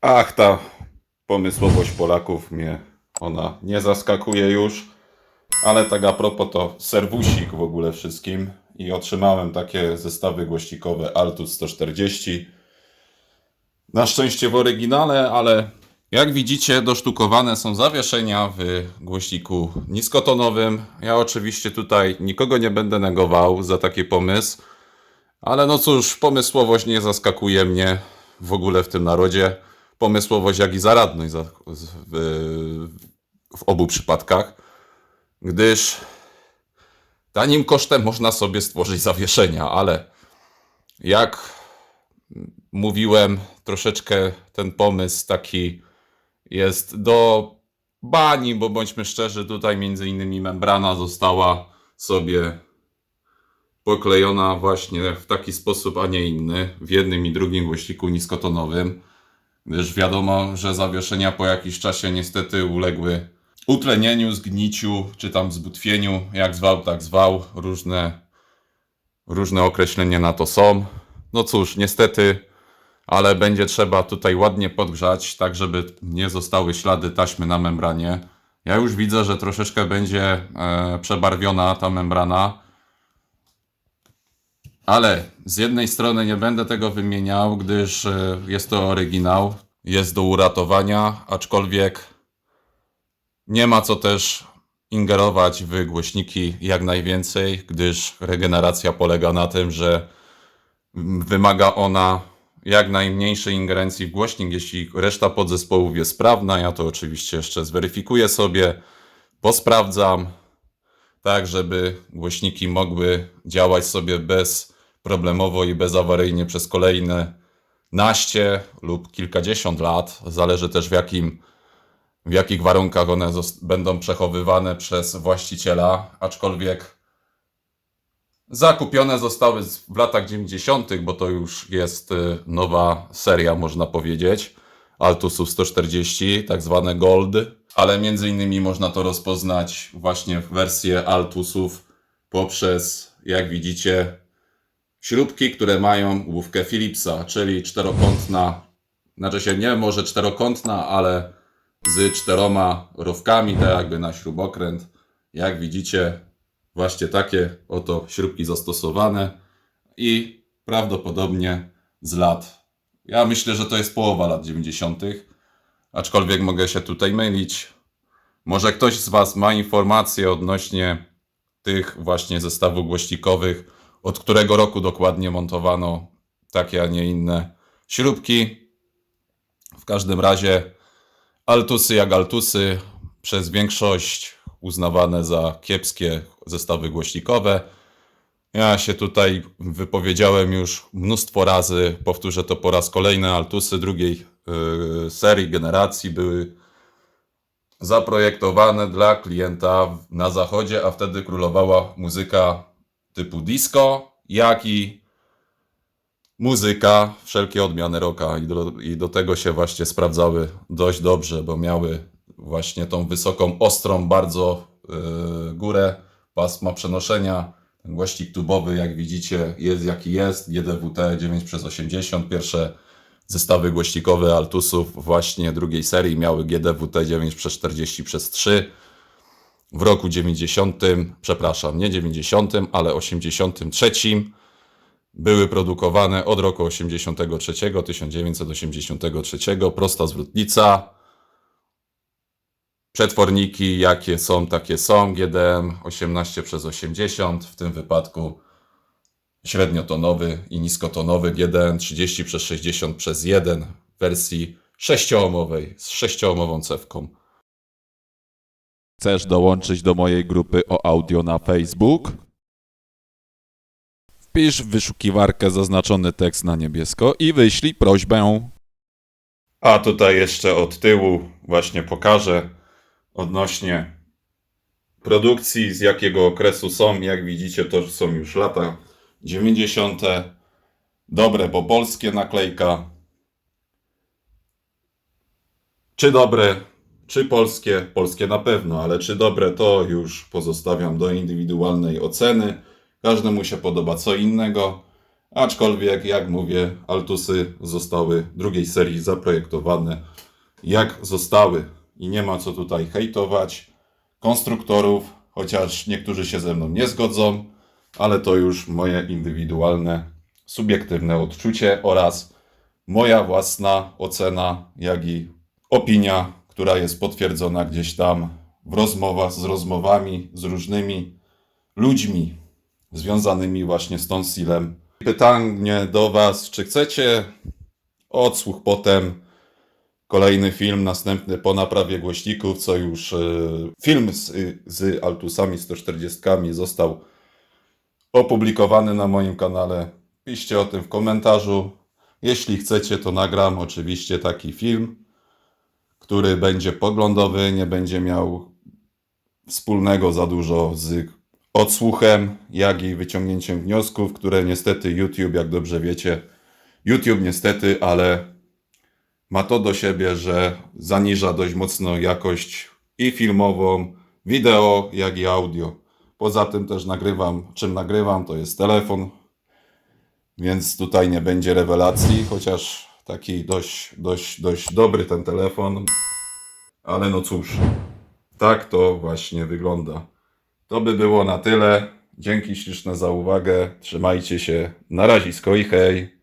Ach, ta pomysłowość Polaków mnie ona nie zaskakuje już. Ale tak a propos to serwusik w ogóle wszystkim. I otrzymałem takie zestawy głośnikowe Altus 140. Na szczęście w oryginale, ale jak widzicie, dosztukowane są zawieszenia w głośniku niskotonowym. Ja oczywiście tutaj nikogo nie będę negował za taki pomysł. Ale no cóż, pomysłowość nie zaskakuje mnie w ogóle w tym narodzie. Pomysłowość, jak i zaradność w obu przypadkach, gdyż tanim kosztem można sobie stworzyć zawieszenia, ale jak mówiłem, troszeczkę ten pomysł taki jest do bani, bo bądźmy szczerzy, tutaj między innymi membrana została sobie poklejona właśnie w taki sposób, a nie inny, w jednym i drugim głośniku niskotonowym, gdyż wiadomo, że zawieszenia po jakimś czasie niestety uległy utlenieniu, zgniciu, czy tam zbutwieniu, jak zwał, tak zwał, różne, różne określenia na to są. No cóż, niestety, ale będzie trzeba tutaj ładnie podgrzać, tak żeby nie zostały ślady taśmy na membranie. Ja już widzę, że troszeczkę będzie e, przebarwiona ta membrana, ale z jednej strony nie będę tego wymieniał, gdyż e, jest to oryginał, jest do uratowania, aczkolwiek nie ma co też ingerować w głośniki jak najwięcej, gdyż regeneracja polega na tym, że wymaga ona jak najmniejszej ingerencji w głośnik, jeśli reszta podzespołów jest sprawna. Ja to oczywiście jeszcze zweryfikuję sobie, posprawdzam, tak żeby głośniki mogły działać sobie bezproblemowo i bezawaryjnie przez kolejne naście lub kilkadziesiąt lat. Zależy też w jakim w jakich warunkach one będą przechowywane przez właściciela, aczkolwiek zakupione zostały w latach 90., bo to już jest y, nowa seria, można powiedzieć, Altusów 140, tak zwane Gold, ale między innymi można to rozpoznać właśnie w wersję Altusów poprzez, jak widzicie, śrubki, które mają główkę Philipsa, czyli czterokątna, znaczy się nie może czterokątna, ale z czteroma rowkami, tak jakby na śrubokręt. Jak widzicie, właśnie takie oto śrubki zastosowane i prawdopodobnie z lat. Ja myślę, że to jest połowa lat 90., aczkolwiek mogę się tutaj mylić. Może ktoś z Was ma informacje odnośnie tych właśnie zestawów głośnikowych, od którego roku dokładnie montowano takie, a nie inne śrubki. W każdym razie Altusy jak Altusy, przez większość uznawane za kiepskie zestawy głośnikowe. Ja się tutaj wypowiedziałem już mnóstwo razy, powtórzę to po raz kolejny. Altusy drugiej yy, serii, generacji były zaprojektowane dla klienta na zachodzie, a wtedy królowała muzyka typu disco, jak i muzyka, wszelkie odmiany rocka. I do, i do tego się właśnie sprawdzały dość dobrze, bo miały właśnie tą wysoką, ostrą bardzo yy, górę. Pasma przenoszenia. Ten głośnik tubowy, jak widzicie, jest jaki jest, GDWT 9 przez 80 Pierwsze zestawy głośnikowe Altusów właśnie drugiej serii miały GDWT 9 przez 40 przez 3 w roku 90, przepraszam, nie 90, ale 83 były produkowane od roku 83, 1983, prosta zwrotnica. Przetworniki jakie są, takie są. GDM 18 przez 80, w tym wypadku średniotonowy i niskotonowy GDM 30 przez 60 przez 1 w wersji sześcioomowej z sześcioomową cewką. Chcesz dołączyć do mojej grupy o audio na Facebook? Wpisz w wyszukiwarkę zaznaczony tekst na niebiesko i wyślij prośbę. A tutaj jeszcze od tyłu właśnie pokażę odnośnie produkcji, z jakiego okresu są. Jak widzicie, to są już lata 90. Dobre, bo polskie naklejka. Czy dobre, czy polskie? Polskie na pewno, ale czy dobre, to już pozostawiam do indywidualnej oceny. Każdemu się podoba co innego, Aczkolwiek, jak mówię, Altusy zostały drugiej serii zaprojektowane jak zostały. I nie ma co tutaj hejtować konstruktorów, chociaż niektórzy się ze mną nie zgodzą, ale to już moje indywidualne, subiektywne odczucie oraz moja własna ocena, jak i opinia, która jest potwierdzona gdzieś tam w rozmowach z rozmowami z różnymi ludźmi związanymi właśnie z tą silem. Pytanie do Was, czy chcecie odsłuch potem, kolejny film, następny po naprawie głośników, co już e, film z, z Altusami 140 został opublikowany na moim kanale. Piszcie o tym w komentarzu. Jeśli chcecie, to nagram oczywiście taki film, który będzie poglądowy, nie będzie miał wspólnego za dużo z odsłuchem, jak i wyciągnięciem wniosków, które niestety YouTube, jak dobrze wiecie, YouTube niestety, ale ma to do siebie, że zaniża dość mocno jakość i filmową, wideo, jak i audio. Poza tym też nagrywam, czym nagrywam, to jest telefon, więc tutaj nie będzie rewelacji, chociaż taki dość, dość, dość dobry ten telefon, ale no cóż, tak to właśnie wygląda. To by było na tyle. Dzięki śliczne za uwagę. Trzymajcie się. Na razie i hej.